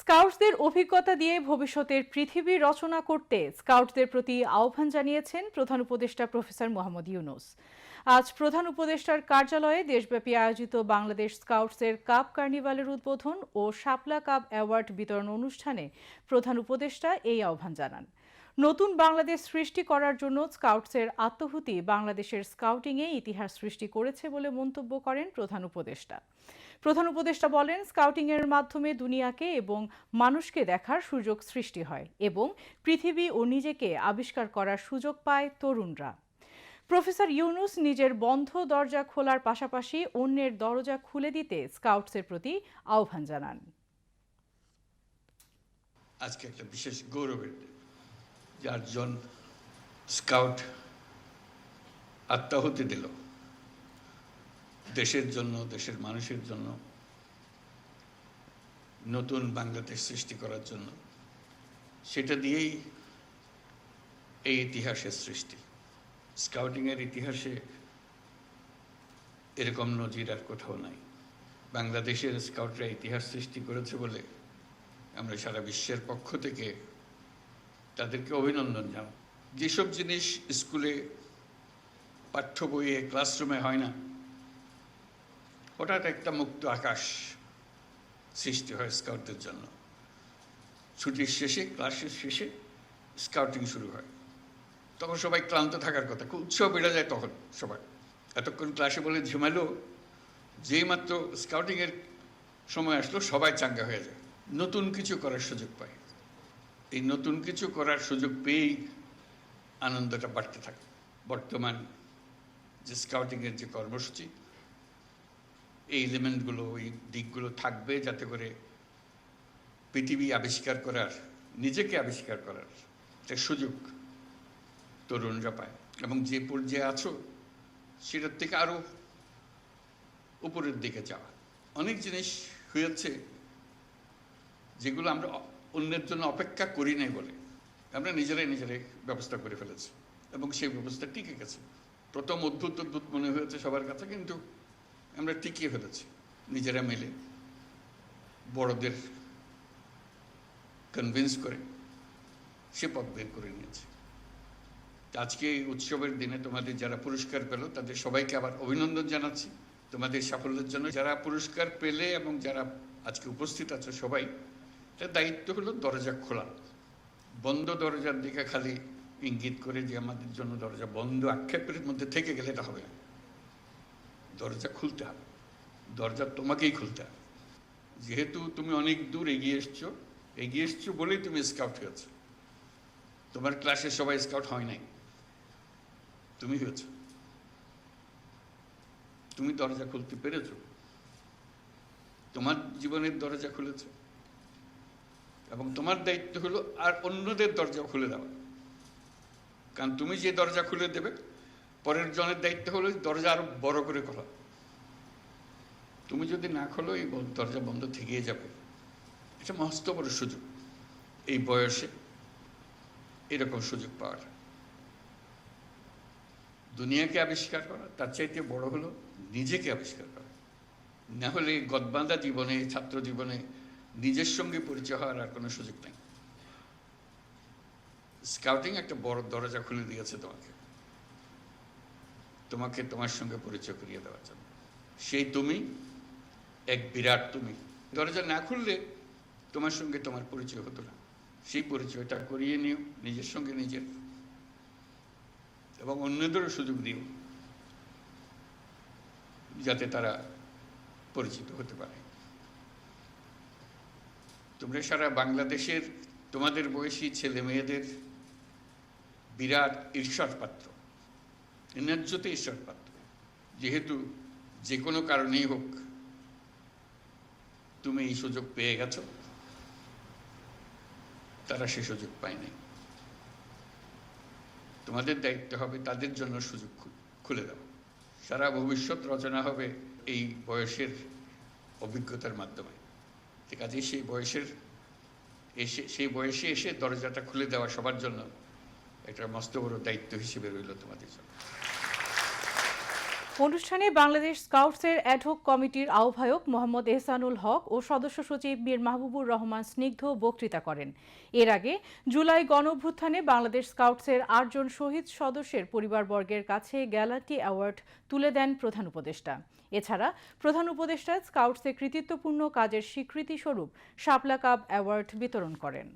স্কাউটসদের অভিজ্ঞতা দিয়ে ভবিষ্যতের পৃথিবী রচনা করতে স্কাউটদের প্রতি আহ্বান জানিয়েছেন প্রধান উপদেষ্টা প্রফেসর মোহাম্মদ ইউনুস। আজ প্রধান উপদেষ্টার কার্যালয়ে দেশব্যাপী আয়োজিত বাংলাদেশ স্কাউটসের কাপ কার্নিভালের উদ্বোধন ও শাপলা কাপ অ্যাওয়ার্ড বিতরণ অনুষ্ঠানে প্রধান উপদেষ্টা এই আহ্বান জানান। নতুন বাংলাদেশ সৃষ্টি করার জন্য স্কাউটসের আত্মহুতি বাংলাদেশের স্কাউটিংয়ে ইতিহাস সৃষ্টি করেছে বলে মন্তব্য করেন প্রধান উপদেষ্টা। প্রধান উপদেষ্টা বলেন স্কাউটিংয়ের মাধ্যমে দুনিয়াকে এবং মানুষকে দেখার সুযোগ সৃষ্টি হয় এবং পৃথিবী ও নিজেকে আবিষ্কার করার সুযোগ পায় তরুণরা। প্রফেসর ইউনুস নিজের বন্ধ দরজা খোলার পাশাপাশি অন্যের দরজা খুলে দিতে স্কাউটসের প্রতি আহ্বান জানান। আজকে একটা বিশেষ গৌরবের দিন যে আটজন স্কাউট আত্মাহুতি দিল। দেশের জন্য, দেশের মানুষের জন্য, নতুন বাংলাদেশ সৃষ্টি করার জন্য, সেটা দিয়েই এই ইতিহাসের সৃষ্টি। স্কাউটিংয়ের ইতিহাসে এরকম নজির আর কোথাও নাই। বাংলাদেশের স্কাউটরা ইতিহাস সৃষ্টি করেছে বলে আমরা সারা বিশ্বের পক্ষ থেকে তাদেরকে অভিনন্দন জানাই। যেসব জিনিস স্কুলে পাঠ্য বইয়ে, ক্লাসরুমে হয় না হঠাৎ একটা মুক্ত আকাশ সৃষ্টি হয় স্কাউটদের জন্য। ছুটির শেষে, ক্লাসের শেষে স্কাউটিং শুরু হয়। তখন সবাই ক্লান্ত থাকার কথা, খুব উৎসাহ বেড়ে যায় তখন সবাই এতক্ষণ ক্লাসে বলে ঝিমালো, যেই মাত্র স্কাউটিংয়ের সময় আসলো, সবাই চাঙ্গা হয়ে যায়। নতুন কিছু করার সুযোগ পায়। এই নতুন কিছু করার সুযোগ পেয়েই আনন্দটা বাড়তে থাকে। বর্তমান যে স্কাউটিংয়ের যে কর্মসূচি এই এলিমেন্টগুলো ওই দিকগুলো থাকবে যাতে করে পৃথিবী আবিষ্কার করার, নিজেকে আবিষ্কার করার একটা সুযোগ তরুণরা পায়। এবং যে পর্যায়ে আছো, সেটার থেকে আরও উপরের দিকে যাওয়া অনেক জিনিস হয়েছে যেগুলো আমরা অন্যের জন্য অপেক্ষা করি নাই বলে। আমরা নিজেরাই নিজেরাই ব্যবস্থা করে ফেলেছি। এবং সেই ব্যবস্থা টিকে গেছে। প্রথম অদ্ভুত অদ্ভুত মনে হয়েছে সবার কাছে, কিন্তু আমরা টিকিয়ে ফেলেছি নিজেরা মিলে। বড়দের কনভিন্স করে সে পথ বের করে নিয়েছে। আজকে এই উৎসবের দিনে তোমাদের যারা পুরস্কার পেল, তাদের সবাইকে আবার অভিনন্দন জানাচ্ছি। তোমাদের সাফল্যের জন্য যারা পুরস্কার পেলে এবং যারা আজকে উপস্থিত আছে সবাই তার দায়িত্ব হলো দরজা খোলা। বন্ধ দরজার দিকে খালি ইঙ্গিত করে যে আমাদের জন্য দরজা বন্ধ, আক্ষেপের মধ্যে থেকে গেলে এটা হবে না। দরজা খুলতে হবে। দরজা তোমাকেই খুলতে হবে। যেহেতু তুমি অনেক দূর এগিয়ে এসছো এগিয়ে এসছো বলেই তুমি স্কাউট হয়েছ। তোমার ক্লাসে সবাই স্কাউট হয় নাই। তুমি হয়েছ। তুমি দরজা খুলতে পেরেছ। তোমার জীবনের দরজা খুলেছ। এবং তোমার দায়িত্ব হলো আর অন্যদের দরজা খুলে দেওয়া। কারণ তুমি যে দরজা খুলে দেবে পরের জনের দায়িত্ব হলো দরজা আরও বড় করে খোলা। তুমি যদি না খোলো, এই দরজা বন্ধ থেকেই যাবে। এটা মস্ত বড় সুযোগ। এই বয়সে এরকম সুযোগ পাওয়ার দুনিয়াকে আবিষ্কার করা, তার চাইতে বড় হলো নিজেকে আবিষ্কার করা। না হলে গদবাঁধা জীবনে, ছাত্র জীবনে নিজের সঙ্গে পরিচয় হওয়ার আর কোনো সুযোগ নেই। স্কাউটিং একটা বড় দরজা খুলে দিয়েছে তোমাকে। তোমাকে তোমার সঙ্গে পরিচয় করিয়ে দেওয়ার জন্য। সেই তুমি, এক বিরাট তুমি। দরজা না খুললে তোমার সঙ্গে তোমার পরিচয় হতো না। সেই পরিচয়টা করিয়ে নিও, নিজের সঙ্গে নিজের। এবং অন্যদেরও সুযোগ দিও, যাতে তারা পরিচিত হতে পারে। তোমরা সারা বাংলাদেশের তোমাদের বয়সী ছেলে মেয়েদের বিরাট ঈর্ষার পাত্র। ন্যায্যতে ঈশ্বর পাত্র। যেহেতু যে কোনো কারণেই হোক, তুমি এই সুযোগ পেয়ে গেছো। তারা সে সুযোগ পায়নি তোমাদের দায়িত্ব হবে তাদের জন্য সুযোগ খুলে দেওয়া। সারা ভবিষ্যৎ রচনা হবে এই বয়সের অভিজ্ঞতার মাধ্যমে। আছে, সেই বয়সের এসে, সেই বয়সে এসে দরজাটা খুলে দেওয়া সবার জন্য একটা মস্ত বড় দায়িত্ব হিসেবে রইল তোমাদের জন্য। অনুষ্ঠানে বাংলাদেশ স্কাউটসের অ্যাডহক কমিটির আহ্বায়ক মোহাম্মদ এহসানুল হক ও সদস্য সচিব মীর মাহবুবুর রহমান স্নিগ্ধ বক্তৃতা করেন। এর আগে জুলাই গণঅভ্যুত্থানে বাংলাদেশ স্কাউটসের আটজন শহীদ সদস্যের পরিবারবর্গের কাছে গ্যালান্টি অ্যাওয়ার্ড তুলে দেন প্রধান উপদেষ্টা। এছাড়া প্রধান উপদেষ্টা স্কাউটসের কৃতিত্বপূর্ণ কাজের স্বীকৃতি স্বরূপ শাপলা কাপ অ্যাওয়ার্ড বিতরণ করেন।